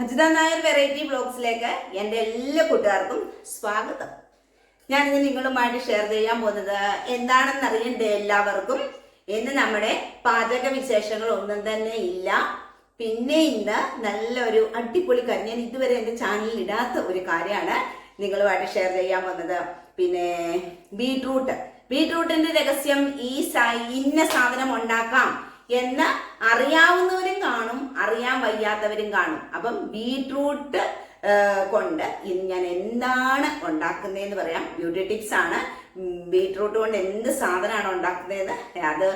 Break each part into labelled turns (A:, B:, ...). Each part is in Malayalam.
A: അജിത നായർ വെറൈറ്റി ബ്ലോഗ്സിലേക്ക് എന്റെ എല്ലാ കൂട്ടുകാർക്കും സ്വാഗതം. ഞാനിന്ന് നിങ്ങളുമായിട്ട് ഷെയർ ചെയ്യാൻ പോകുന്നത് എന്താണെന്ന് അറിയണ്ടേ എല്ലാവർക്കും? ഇന്ന് നമ്മുടെ പാചക വിശേഷങ്ങൾ ഒന്നും തന്നെ ഇല്ല. പിന്നെ ഇന്ന് നല്ലൊരു അടിപൊളി കാര്യം ഞാൻ ഇതുവരെ എന്റെ ചാനലിൽ ഇടാത്ത ഒരു കാര്യമാണ് നിങ്ങളുമായിട്ട് ഷെയർ ചെയ്യാൻ പോകുന്നത്. പിന്നെ ബീട്രൂട്ട് ബീട്രൂട്ടിന്റെ രഹസ്യം ഈ ഇന്ന സാധനം ഉണ്ടാക്കാം എന്ന് അറിയാവുന്നവരും കാണും അറിയാൻ വയ്യാത്തവരും കാണും. അപ്പം ബീട്രൂട്ട് കൊണ്ട് ഇന്ന് ഞാൻ എന്താണ് ഉണ്ടാക്കുന്നതെന്ന് പറയാം. ബ്യൂട്ടി ടിപ്സ് ആണ്. ബീട്രൂട്ട് കൊണ്ട് എന്ത് സാധനമാണ് ഉണ്ടാക്കുന്നതെന്ന് അത്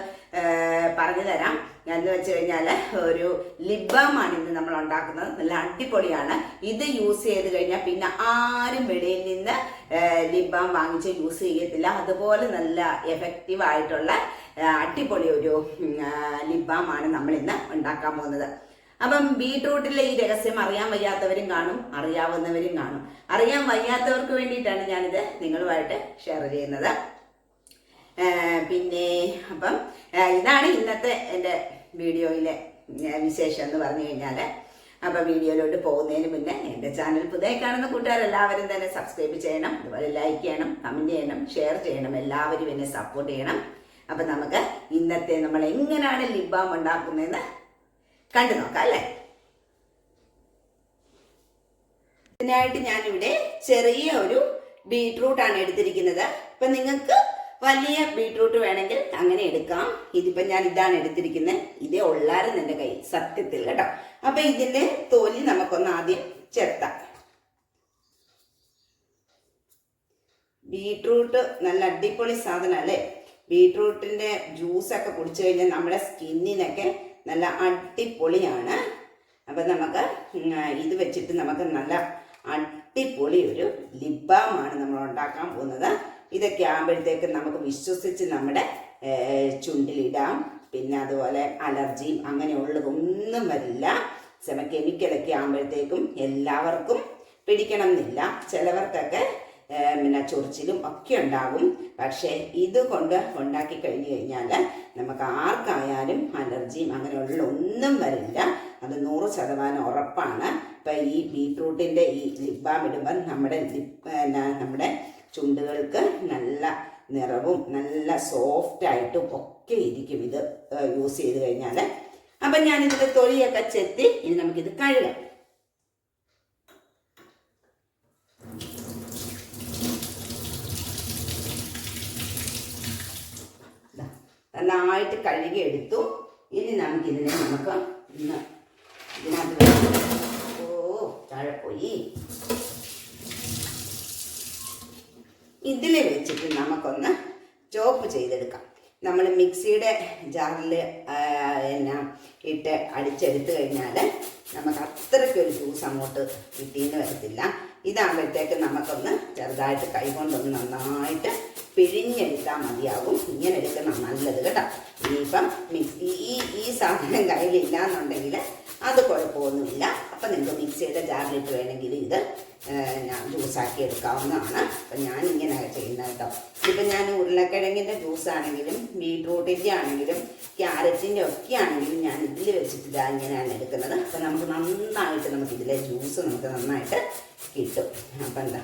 A: പറഞ്ഞു തരാം. എന്ന് വെച്ച് കഴിഞ്ഞാൽ ഒരു ലിബാമാണ് ഇന്ന് നമ്മൾ ഉണ്ടാക്കുന്നത്. നല്ല അടിപൊളിയാണ്. ഇത് യൂസ് ചെയ്ത് കഴിഞ്ഞാൽ പിന്നെ ആരും വെളിയിൽ നിന്ന് ബാം വാങ്ങിച്ച് യൂസ് ചെയ്യത്തില്ല. അതുപോലെ നല്ല എഫക്റ്റീവ് ആയിട്ടുള്ള അടിപൊളി ഒരു ലിബാമാണ് നമ്മൾ ഇന്ന് ഉണ്ടാക്കാൻ പോകുന്നത്. അപ്പം ബീട്രൂട്ടിലെ ഈ രഹസ്യം അറിയാൻ വയ്യാത്തവരും കാണും അറിയാവുന്നവരും കാണും. അറിയാൻ വയ്യാത്തവർക്ക് വേണ്ടിയിട്ടാണ് ഞാനിത് നിങ്ങളുമായിട്ട് ഷെയർ ചെയ്യുന്നത്. പിന്നെ അപ്പം ഇതാണ് ഇന്നത്തെ എന്റെ വീഡിയോയിലെ വിശേഷം എന്ന് പറഞ്ഞു കഴിഞ്ഞാൽ അപ്പം വീഡിയോയിലോട്ട് പോകുന്നതിന് മുന്നേ എന്റെ ചാനൽ പുതിയ കാണുന്ന കൂട്ടുകാരെല്ലാവരും തന്നെ സബ്സ്ക്രൈബ് ചെയ്യണം അതുപോലെ ലൈക്ക് ചെയ്യണം കമന്റ് ചെയ്യണം ഷെയർ ചെയ്യണം എല്ലാവരും എന്നെ സപ്പോർട്ട് ചെയ്യണം. അപ്പം നമുക്ക് ഇന്നത്തെ നമ്മൾ എങ്ങനെയാണ് ലിബാം ഉണ്ടാക്കുന്നതെന്ന് കണ്ടു നോക്കാം അല്ലേ? ഇതിനായിട്ട് ഞാനിവിടെ ചെറിയ ഒരു ബീട്രൂട്ട് ആണ് എടുത്തിരിക്കുന്നത്. ഇപ്പൊ നിങ്ങൾക്ക് വലിയ ബീട്രൂട്ട് വേണമെങ്കിൽ അങ്ങനെ എടുക്കാം. ഇതിപ്പോ ഞാൻ ഇതാണ് എടുത്തിരിക്കുന്നത് ഇതേ ഉള്ളായിരുന്നു എന്റെ കയ്യിൽ സത്യത്തിൽ കേട്ടോ. അപ്പൊ ഇതിന്റെ തോലി നമുക്കൊന്ന് ആദ്യം ചേർത്താം. ബീട്രൂട്ട് നല്ല അടിപൊളി സാധനം അല്ലേ? ബീട്രൂട്ടിന്റെ ജ്യൂസൊക്കെ കുടിച്ചു കഴിഞ്ഞാൽ നമ്മുടെ സ്കിന്നിനൊക്കെ നല്ല അടിപൊളിയാണ്. അപ്പം നമുക്ക് ഇത് വെച്ചിട്ട് നമുക്ക് നല്ല അടിപൊളി ഒരു ലിബാമാണ് നമ്മൾ ഉണ്ടാക്കാൻ പോകുന്നത്. ഇതൊക്കെ ആകുമ്പോഴത്തേക്ക് നമുക്ക് വിശ്വസിച്ച് നമ്മുടെ ചുണ്ടിലിടാം. പിന്നെ അതുപോലെ അലർജിയും അങ്ങനെയുള്ളതൊന്നും വരില്ല. ചില കെമിക്കലൊക്കെ ആകുമ്പോഴത്തേക്കും എല്ലാവർക്കും പിടിക്കണം എന്നില്ല ചിലവർക്കൊക്കെ പിന്നെ ചൊറിച്ചിലും ഒക്കെ ഉണ്ടാകും പക്ഷേ ഇത് കൊണ്ട് ഉണ്ടാക്കി കഴിഞ്ഞു കഴിഞ്ഞാൽ നമുക്ക് ആർക്കായാലും അലർജിയും അങ്ങനെയുള്ള ഒന്നും വരില്ല. അത് നൂറ് ശതമാനം ഉറപ്പാണ്. ഇപ്പം ഈ ബീട്രൂട്ടിന്റെ ഈ ലിബാം ഇടുമ്പം നമ്മുടെ ലിപ് നമ്മുടെ ചുണ്ടുകൾക്ക് നല്ല നിറവും നല്ല സോഫ്റ്റ് ആയിട്ടും ഒക്കെ ഇരിക്കും ഇത് യൂസ് ചെയ്ത് കഴിഞ്ഞാൽ ഞാൻ ഇതിന്റെ തൊലിയൊക്കെ ചെത്തി ഇനി നമുക്കിത് കഴുകാം. നന്നായിട്ട് കഴുകി എടുത്തു ഇനി നമുക്കിതിനെ നമുക്ക് ഇന്ന് ഇതിനകത്ത് ഓ താഴെ പോയി. ഇതിൽ വെച്ചിട്ട് നമുക്കൊന്ന് ചോപ്പ് ചെയ്തെടുക്കാം. നമ്മൾ മിക്സിയുടെ ജാറിൽ എന്നാ ഇട്ട് അടിച്ചെടുത്ത് കഴിഞ്ഞാൽ നമുക്ക് അത്രയ്ക്കൊരു ജ്യൂസ് അങ്ങോട്ട് കിട്ടിയെന്ന് വരത്തില്ല. ഇതാകുമ്പോഴത്തേക്ക് നമുക്കൊന്ന് ചെറുതായിട്ട് കൈകൊണ്ടൊന്ന് നന്നായിട്ട് പിഴിഞ്ഞെടുത്താൽ മതിയാകും. ഇങ്ങനെ എടുക്കുന്ന നല്ലത് കേട്ടോ. ഇനിയിപ്പം മിക്സി ഈ ഈ സാധനം കയ്യിലില്ല എന്നുണ്ടെങ്കിൽ അത് കുഴപ്പമൊന്നുമില്ല അപ്പം നിങ്ങൾക്ക് ചെയ്ത ജാറിലിട്ട് വേണമെങ്കിൽ ഇത് ജ്യൂസാക്കി എടുക്കാവുന്നതാണ്. അപ്പം ഞാൻ ഇങ്ങനെ ചെയ്യുന്നത് കേട്ടോ. ഇപ്പം ഞാൻ ഉരുളക്കിഴങ്ങിന്റെ ജ്യൂസാണെങ്കിലും ബീട്രൂട്ടിന്റെ ആണെങ്കിലും ക്യാരറ്റിന്റെ ഒക്കെ ആണെങ്കിലും ഞാൻ ഇതിൽ വെച്ചിട്ട് ഇതാ ഇങ്ങനെയാണ് എടുക്കുന്നത്. അപ്പം നമുക്ക് നന്നായിട്ട് നമുക്ക് ഇതിലെ ജ്യൂസ് നമുക്ക് നന്നായിട്ട് കിട്ടും. അപ്പം എന്താ?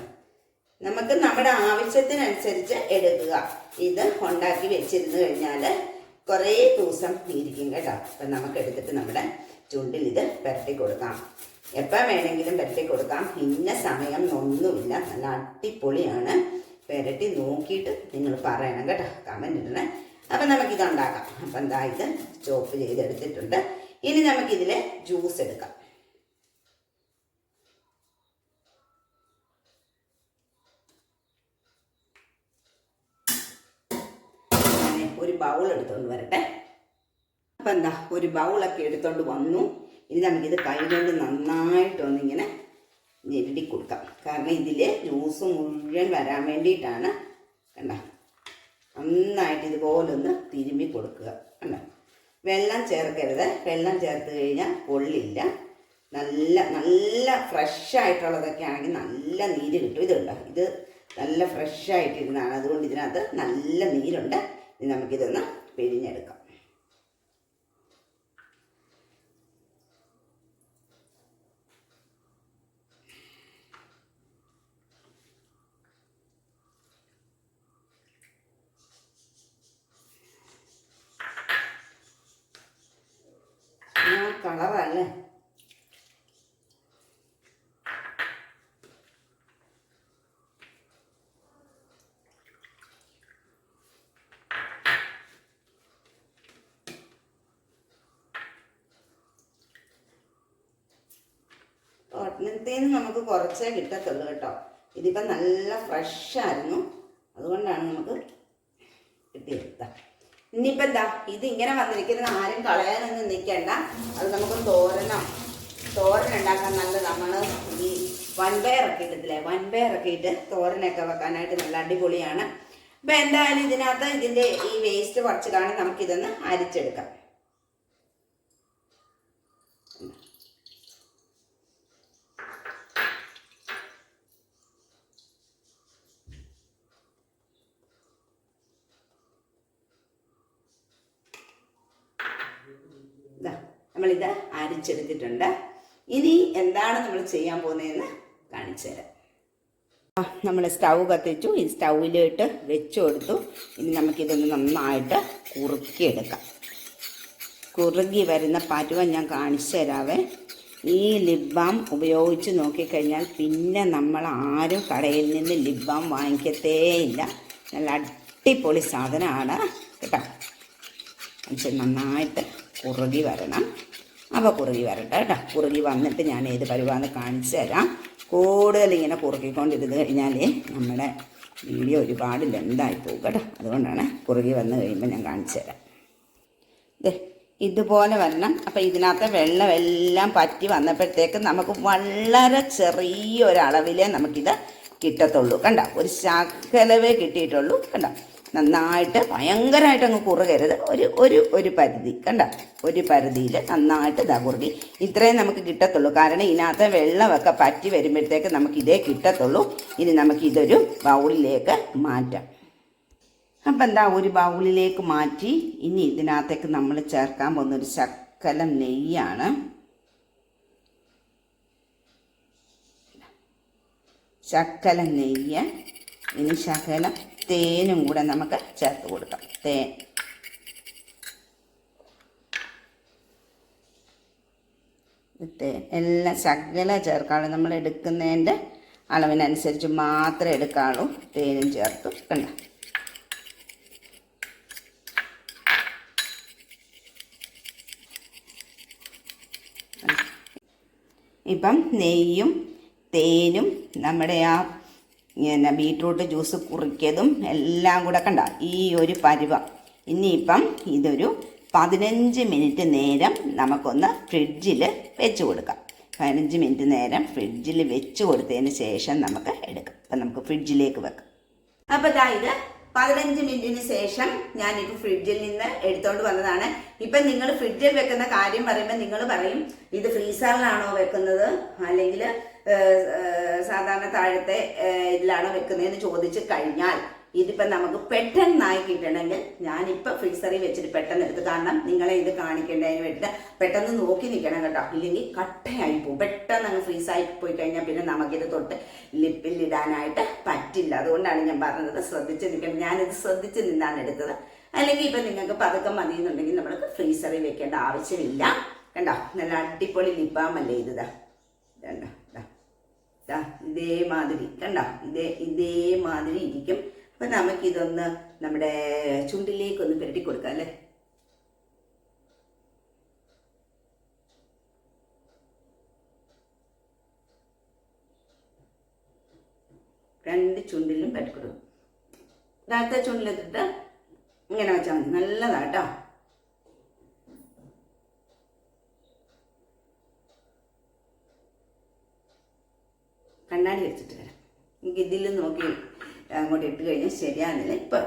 A: നമുക്ക് നമ്മുടെ ആവശ്യത്തിനനുസരിച്ച് എടുക്കുക. ഇത് ഉണ്ടാക്കി വെച്ചിരുന്നു കഴിഞ്ഞാൽ കുറേ ദിവസം ഇരിക്കും കേട്ടോ. അപ്പം നമുക്ക് എടുത്തിട്ട് നമ്മുടെ ചുണ്ടിൽ ഇത് പരത്തി കൊടുക്കാം. എപ്പോൾ വേണമെങ്കിലും പരത്തി കൊടുക്കാം. ഇന്ന സമയം ഒന്നുമില്ല. നല്ല അടിപൊളിയാണ്. പുരട്ടി നോക്കിയിട്ട് നിങ്ങൾ പറയണം കേട്ടോ. കമന്റ് ഇടണേ. അപ്പം നമുക്കിത് ഉണ്ടാക്കാം. അപ്പം എന്താ ഇത് ചോപ്പ് ചെയ്തെടുത്തിട്ടുണ്ട്. ഇനി നമുക്കിതിൽ ജ്യൂസ് എടുക്കാം. എന്താ ഒരു ബൗളൊക്കെ എടുത്തോണ്ട് വന്നു. ഇനി നമുക്കിത് കൈ കൊണ്ട് നന്നായിട്ടൊന്നിങ്ങനെ ഞെരടി കൊടുക്കാം. കാരണം ഇതിൽ ജ്യൂസ് മുഴുവൻ വരാൻ വേണ്ടിയിട്ടാണ്. കണ്ട? നന്നായിട്ട് ഇതുപോലെ ഒന്ന് തിരുമ്മി കൊടുക്കുക. കണ്ട? വെള്ളം ചേർക്കരുത്. വെള്ളം ചേർത്ത് കഴിഞ്ഞാൽ കൊള്ളില്ല നല്ല നല്ല ഫ്രഷ് ആയിട്ടുള്ളതൊക്കെ ആണെങ്കിൽ നല്ല നീര് കിട്ടും. ഇതുണ്ട് ഇത് നല്ല ഫ്രഷ് ആയിട്ടിരുന്നതാണ് അതുകൊണ്ട് ഇതിനകത്ത് നല്ല നീരുണ്ട്. ഇനി നമുക്കിതൊന്ന് പിഴിഞ്ഞെടുക്കാം. കളറല്ലേ? തോട്ടനത്തേന്ന് നമുക്ക് കുറച്ചേ കിട്ടത്തുള്ളൂ കേട്ടോ. ഇതിപ്പം നല്ല ഫ്രഷ് ആയിരുന്നു. അതുകൊണ്ടാണ് നമുക്ക് കിട്ടിയെടുത്ത ഇനിയിപ്പോൾ എന്താ? ഇങ്ങനെ വന്നിരിക്കുന്നത് ആരും കളയാനൊന്നും നിൽക്കണ്ട അത് നമുക്ക് തോരണം. തോരൻ ഉണ്ടാക്കാൻ നല്ല നമ്മൾ ഈ വൻപയറൊക്കെ ഇട്ടത്തില്ലേ വൻപയറൊക്കെ ഇട്ട് തോരനൊക്കെ വെക്കാനായിട്ട് നല്ല അടിപൊളിയാണ്. അപ്പം എന്തായാലും ഇതിനകത്ത് ഇതിന്റെ ഈ വേസ്റ്റ് കുറച്ച് കാണി. നമുക്കിതൊന്ന് അരിച്ചെടുക്കാം. നമ്മളിത് അരിച്ചെടുത്തിട്ടുണ്ട്. ഇനി എന്താണ് നമ്മൾ ചെയ്യാൻ പോകുന്നതെന്ന് കാണിച്ചു തരാം. നമ്മൾ സ്റ്റൗ കത്തിച്ചു. ഈ സ്റ്റൗവിലിട്ട് വെച്ചു കൊടുത്തു. ഇനി നമുക്കിതൊന്ന് നന്നായിട്ട് കുറുക്കിയെടുക്കാം. കുറുകി വരുന്ന പരുവ ഞാൻ കാണിച്ചു തരാവേ. ഈ ലിപ് ബാം ഉപയോഗിച്ച് നോക്കിക്കഴിഞ്ഞാൽ പിന്നെ നമ്മൾ ആരും കടയിൽ നിന്ന് ലിപ് ബാം വാങ്ങിക്കത്തേയില്ല നല്ല അടിപൊളി സാധനമാണ്. കേട്ടോ? നന്നായിട്ട് കുറുകി വരണം. അപ്പോൾ കുറുകി വരട്ടെ കേട്ടോ. കുറുകി വന്നിട്ട് ഞാൻ ഏത് പരുവാന്ന് കാണിച്ചു തരാം. കൂടുതൽ ഇങ്ങനെ കുറുക്കിക്കൊണ്ടിരുന്ന് കഴിഞ്ഞാൽ നമ്മുടെ വീഡിയോ ഒരുപാട് ലെന്തായി പോകും കേട്ടോ. അതുകൊണ്ടാണ് കുറുകി വന്ന് കഴിയുമ്പോൾ ഞാൻ കാണിച്ചു തരാം. ഇതുപോലെ വരണം. അപ്പം ഇതിനകത്ത് വെള്ളമെല്ലാം പറ്റി വന്നപ്പോഴത്തേക്ക് നമുക്ക് വളരെ ചെറിയൊരളവിലേ നമുക്കിത് കിട്ടത്തുള്ളൂ. കണ്ട? ഒരു ശകലവേ കിട്ടിയിട്ടുള്ളൂ. കണ്ട? നന്നായിട്ട് ഭയങ്കരമായിട്ട് അങ്ങ് കുറുകരുത്. ഒരു ഒരു ഒരു പരിധി. കണ്ട? ഒരു പരിധിയിൽ നന്നായിട്ട് ഇതാ കുറുകി. ഇത്രയും നമുക്ക് കിട്ടത്തുള്ളൂ. കാരണം ഇതിനകത്ത് വെള്ളമൊക്കെ പറ്റി വരുമ്പോഴത്തേക്ക് നമുക്ക് ഇതേ കിട്ടത്തുള്ളൂ. ഇനി നമുക്ക് ഇതൊരു ബൗളിലേക്ക് മാറ്റാം. അപ്പം എന്താ ഒരു ബൗളിലേക്ക് മാറ്റി ഇനി ഇതിനകത്തേക്ക് നമ്മൾ ചേർക്കാൻ പോകുന്ന ഒരു ശക്കലം നെയ്യാണ്. ശക്കലം നെയ്യ്. ഇനി ശകലം തേനും കൂടെ നമുക്ക് ചേർത്ത് കൊടുക്കാം. തേൻ തേൻ എല്ലാം ശകല ചേർക്കാവുള്ളൂ നമ്മൾ എടുക്കുന്നതിന്റെ അളവിനനുസരിച്ച് മാത്രമേ എടുക്കാവുള്ളൂ തേനും ചേർത്തു. കണ്ട? ഇപ്പം നെയ്യും തേനും നമ്മുടെ ആ പിന്നെ ബീട്രൂട്ട് ജ്യൂസ് കുറിക്കതും എല്ലാം കൂടെ കണ്ട ഈ ഒരു പരുവം. ഇനിയിപ്പം ഇതൊരു പതിനഞ്ച് മിനിറ്റ് നേരം നമുക്കൊന്ന് ഫ്രിഡ്ജിൽ വെച്ച് കൊടുക്കാം. പതിനഞ്ച് മിനിറ്റ് നേരം ഫ്രിഡ്ജിൽ വെച്ച് കൊടുത്തതിന് ശേഷം നമുക്ക് എടുക്കാം. അപ്പം നമുക്ക് ഫ്രിഡ്ജിലേക്ക് വെക്കാം. അപ്പോൾ അതായത് പതിനഞ്ച് മിനിറ്റിന് ശേഷം ഞാനിപ്പോൾ ഫ്രിഡ്ജിൽ നിന്ന് എടുത്തോണ്ട് വന്നതാണ്. ഇപ്പം നിങ്ങൾ ഫ്രിഡ്ജിൽ വെക്കുന്ന കാര്യം പറയുമ്പോൾ നിങ്ങൾ പറയും ഇത് ഫ്രീസറിലാണോ വെക്കുന്നത്? അല്ലെങ്കിൽ സാധാരണ താഴത്തെ ഇതിലാണോ വെക്കുന്നതെന്ന് ചോദിച്ചു കഴിഞ്ഞാൽ ഇതിപ്പം നമുക്ക് പെട്ടെന്നായി കിട്ടണമെങ്കിൽ ഞാനിപ്പോൾ ഫ്രീസറിൽ വെച്ചിട്ട് പെട്ടെന്ന് എടുത്ത് കാരണം നിങ്ങളെ ഇത് കാണിക്കേണ്ടതിന് വേണ്ടിയിട്ട് പെട്ടെന്ന് നോക്കി നിൽക്കണം കേട്ടോ. ഇല്ലെങ്കിൽ കട്ടയായി പോകും. പെട്ടെന്ന് അങ്ങ് ഫ്രീസായി പോയി കഴിഞ്ഞാൽ പിന്നെ നമുക്കിത് തൊട്ട് ലിപ്പിൽ ഇടാനായിട്ട് പറ്റില്ല. അതുകൊണ്ടാണ് ഞാൻ പറഞ്ഞത് ശ്രദ്ധിച്ച് നിൽക്കണം. ഞാനിത് ശ്രദ്ധിച്ച് നിന്നാണ് എടുത്തത്. അല്ലെങ്കിൽ ഇപ്പം നിങ്ങൾക്ക് പതുക്കം മതി എന്നുണ്ടെങ്കിൽ നമ്മൾക്ക് ഫ്രീസറിൽ വെക്കേണ്ട ആവശ്യമില്ല. കണ്ടോ? നല്ല അടിപൊളി ലിപ്പാമല്ലേ ഇത് കണ്ടോ ഇതേമാതിരി കണ്ടോ? ഇതേ ഇതേമാതിരി ഇരിക്കും. നമുക്ക് ഇതൊന്ന് നമ്മുടെ ചുണ്ടിലേക്കൊന്ന് പുരട്ടി കൊടുക്കാം അല്ലേ? രണ്ട് ചുണ്ടിലും പുരട്ടി കൊടുക്കും. ഇതാത്ത ചുണ്ടിലെത്തിട്ട് ഇങ്ങനെ വെച്ചാൽ മതി. നല്ലതാട്ടോ കണ്ണാടി വെച്ചിട്ട് വരാം. എനിക്ക് ഇതിൽ നോക്കി അങ്ങോട്ട് ഇട്ട് കഴിഞ്ഞാൽ ശരിയാകുന്നില്ല ഇപ്പം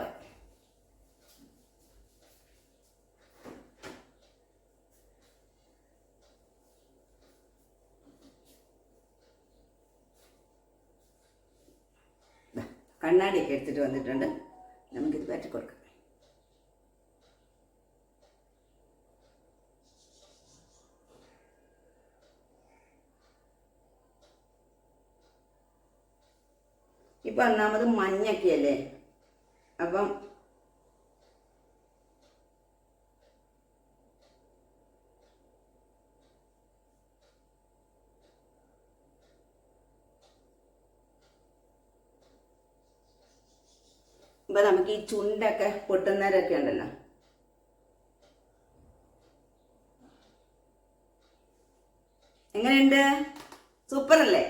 A: കണ്ണാടിയൊക്കെ എടുത്തിട്ട് വന്നിട്ടുണ്ട്. നമുക്കിത് പറ്റി കൊടുക്കാം. ഇപ്പം ഒന്നാമത് മഞ്ഞൊക്കെയല്ലേ? അപ്പം ഇപ്പം നമുക്ക് ഈ ചുണ്ടൊക്കെ പൊട്ടുന്നവരൊക്കെ ഉണ്ടല്ലോ. എങ്ങനെയുണ്ട്? സൂപ്പർ അല്ലേ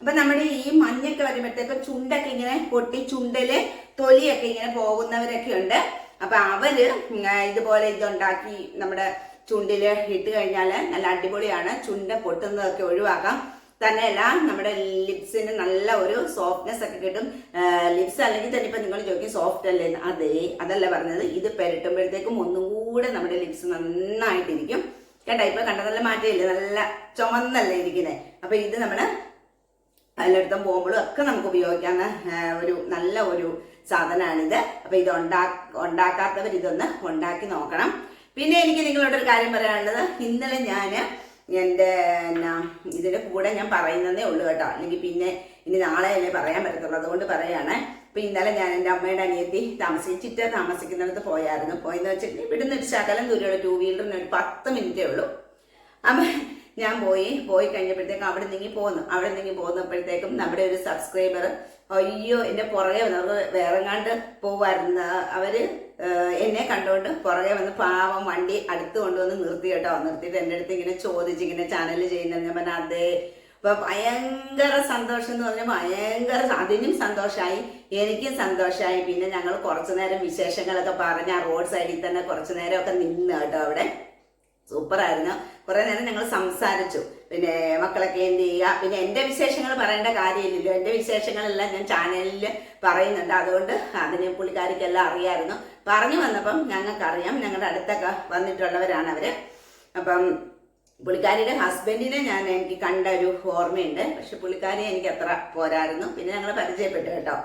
A: അപ്പൊ നമ്മുടെ ഈ മഞ്ഞൊക്കെ വരുമ്പോഴത്തേക്കും ചുണ്ടൊക്കെ ഇങ്ങനെ പൊട്ടി ചുണ്ടൽ തൊലിയൊക്കെ ഇങ്ങനെ പോകുന്നവരൊക്കെ ഉണ്ട്. അപ്പൊ അവർ ഇതുപോലെ ഇതുണ്ടാക്കി നമ്മുടെ ചുണ്ടിൽ ഇട്ട് കഴിഞ്ഞാൽ നല്ല അടിപൊളിയാണ്. ചുണ്ട പൊട്ടുന്നതൊക്കെ ഒഴിവാക്കാം. തന്നെയല്ല നമ്മുടെ ലിപ്സിന് നല്ല ഒരു സോഫ്റ്റ്നെസ് ഒക്കെ കിട്ടും. ലിപ്സ് അല്ലെങ്കിൽ തന്നെ ഇപ്പൊ നിങ്ങൾ ചോദിക്കും സോഫ്റ്റ് അല്ലേ? അതേ അതെ അതല്ല പറഞ്ഞത്. ഇത് പെരട്ടുമ്പോഴത്തേക്കും ഒന്നും കൂടെ നമ്മുടെ ലിപ്സ് നന്നായിട്ടിരിക്കും. കേട്ടോ ഇപ്പൊ കണ്ട? നല്ല മാറ്റമില്ലേ? നല്ല ചുമന്നല്ലേ ഇരിക്കുന്നത് അപ്പൊ ഇത് നമ്മൾ എല്ലായിടത്തും പോകുമ്പോഴും ഒക്കെ നമുക്ക് ഉപയോഗിക്കാവുന്ന ഒരു നല്ല ഒരു സാധനമാണിത്. അപ്പൊ ഇത് ഉണ്ടാ ഉണ്ടാക്കാത്തവർ ഇതൊന്ന് ഉണ്ടാക്കി നോക്കണം. പിന്നെ എനിക്ക് നിങ്ങളോട് ഒരു കാര്യം പറയാനുള്ളത്. ഇന്നലെ ഞാൻ എന്റെ എന്നാ ഇതിന്റെ കൂടെ ഞാൻ പറയുന്നതേ ഉള്ളൂ കേട്ടോ. അല്ലെങ്കിൽ പിന്നെ ഇനി നാളെ അല്ലേ പറയാൻ പറ്റത്തുള്ളൂ. അതുകൊണ്ട് പറയാണ്. അപ്പൊ ഇന്നലെ ഞാൻ എന്റെ അമ്മയുടെ അനിയത്തി താമസിച്ചിട്ട് താമസിക്കുന്നിടത്ത് പോയായിരുന്നു. പോയെന്ന് വെച്ചിട്ട് ഇവിടുന്ന് ഒരു ശകലം ദൂരമുള്ള ടൂ വീലറിന് ഒരു പത്ത് മിനിറ്റേ ഉള്ളൂ. അമ്മ ഞാൻ പോയി പോയി കഴിഞ്ഞപ്പോഴത്തേക്കും അവിടെ നീങ്ങി പോന്നു. അവിടെ നീങ്ങി പോന്നപ്പോഴത്തേക്കും നമ്മുടെ ഒരു സബ്സ്ക്രൈബർ അയ്യോ എന്റെ പുറകെ വന്ന് അവർ വേറെങ്ങാണ്ട് പോവായിരുന്നു. അവർ എന്നെ കണ്ടുകൊണ്ട് പുറകെ വന്ന് പാവം വണ്ടി അടുത്ത് കൊണ്ടുവന്ന് നിർത്തി കേട്ടോ. നിർത്തിയിട്ട് എന്റെ അടുത്ത് ഇങ്ങനെ ചോദിച്ച് ഇങ്ങനെ ചാനൽ ചെയ്യുന്നത്. ഞാൻ പറഞ്ഞ അതെ. അപ്പൊ ഭയങ്കര സന്തോഷം എന്ന് പറഞ്ഞാൽ ഭയങ്കര അതിനും സന്തോഷമായി എനിക്കും സന്തോഷമായി പിന്നെ ഞങ്ങൾ കുറച്ചു നേരം വിശേഷങ്ങളൊക്കെ പറഞ്ഞ് ആ റോഡ് സൈഡിൽ തന്നെ കുറച്ചു നേരമൊക്കെ നിന്ന് കേട്ടോ അവിടെ. സൂപ്പറായിരുന്നു. കുറെ നേരം ഞങ്ങൾ സംസാരിച്ചു. പിന്നെ മക്കളൊക്കെ എന്ത് ചെയ്യുക? പിന്നെ എന്റെ വിശേഷങ്ങൾ പറയേണ്ട കാര്യമില്ലല്ലോ. എന്റെ വിശേഷങ്ങളെല്ലാം ഞാൻ ചാനലിൽ പറയുന്നുണ്ട്. അതുകൊണ്ട് അതിന് പുള്ളിക്കാരിക്കെല്ലാം അറിയായിരുന്നു. പറഞ്ഞു വന്നപ്പം ഞങ്ങൾക്കറിയാം. ഞങ്ങളുടെ അടുത്തൊക്കെ വന്നിട്ടുള്ളവരാണ് അവർ. അപ്പം പുള്ളിക്കാരിയുടെ ഹസ്ബൻഡിനെ ഞാൻ എനിക്ക് കണ്ട ഒരു ഓർമ്മയുണ്ട്. പക്ഷെ പുള്ളിക്കാരി എനിക്ക് അത്ര പോരായിരുന്നു പിന്നെ ഞങ്ങൾ പരിചയപ്പെട്ടു കേട്ടോ.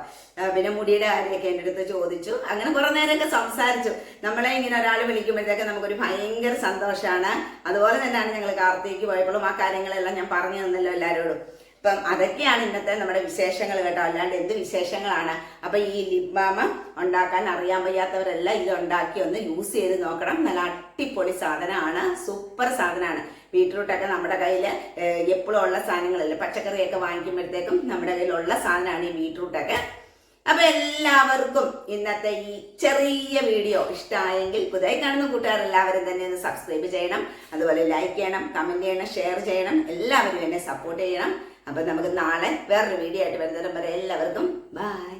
A: പിന്നെ മുടിയുടെ കാര്യമൊക്കെ എന്റെ അടുത്ത് ചോദിച്ചു. അങ്ങനെ കുറെ നേരമൊക്കെ സംസാരിച്ചു. നമ്മളെ ഇങ്ങനെ ഒരാൾ വിളിക്കുമ്പോഴത്തേക്ക് നമുക്കൊരു ഭയങ്കര സന്തോഷമാണ്. അതുപോലെ തന്നെയാണ് ഞങ്ങൾ കാർത്തിക്ക് പോയപ്പോഴും ആ കാര്യങ്ങളെല്ലാം ഞാൻ പറഞ്ഞു തന്നല്ലോ എല്ലാവരോടും. അപ്പം അതൊക്കെയാണ് ഇന്നത്തെ നമ്മുടെ വിശേഷങ്ങൾ കേട്ടോ. അല്ലാണ്ട് എന്ത് വിശേഷങ്ങളാണ്? അപ്പൊ ഈ ലിപ് ബാം ഉണ്ടാക്കാൻ അറിയാൻ വയ്യാത്തവരെല്ലാം ഇത് ഉണ്ടാക്കി ഒന്ന് യൂസ് ചെയ്ത് നോക്കണം. നല്ല അടിപൊളി സാധനമാണ്. സൂപ്പർ സാധനമാണ്. ബീട്രൂട്ടൊക്കെ നമ്മുടെ കയ്യിൽ എപ്പോഴും ഉള്ള സാധനങ്ങളല്ലേ? പച്ചക്കറിയൊക്കെ വാങ്ങിക്കുമ്പോഴത്തേക്കും നമ്മുടെ കയ്യിലുള്ള സാധനമാണ് ഈ ബീട്രൂട്ടൊക്കെ. അപ്പൊ എല്ലാവർക്കും ഇന്നത്തെ ഈ ചെറിയ വീഡിയോ ഇഷ്ടമായെങ്കിൽ പുതിയ കാണുന്ന കൂട്ടുകാർ എല്ലാവരും തന്നെ ഒന്ന് സബ്സ്ക്രൈബ് ചെയ്യണം. അതുപോലെ ലൈക്ക് ചെയ്യണം കമന്റ് ചെയ്യണം ഷെയർ ചെയ്യണം. എല്ലാവരും എന്നെ സപ്പോർട്ട് ചെയ്യണം. അപ്പൊ നമുക്ക് നാളെ വേറൊരു വീഡിയോ ആയിട്ട് വരുന്നതിനും വരെ എല്ലാവർക്കും ബൈ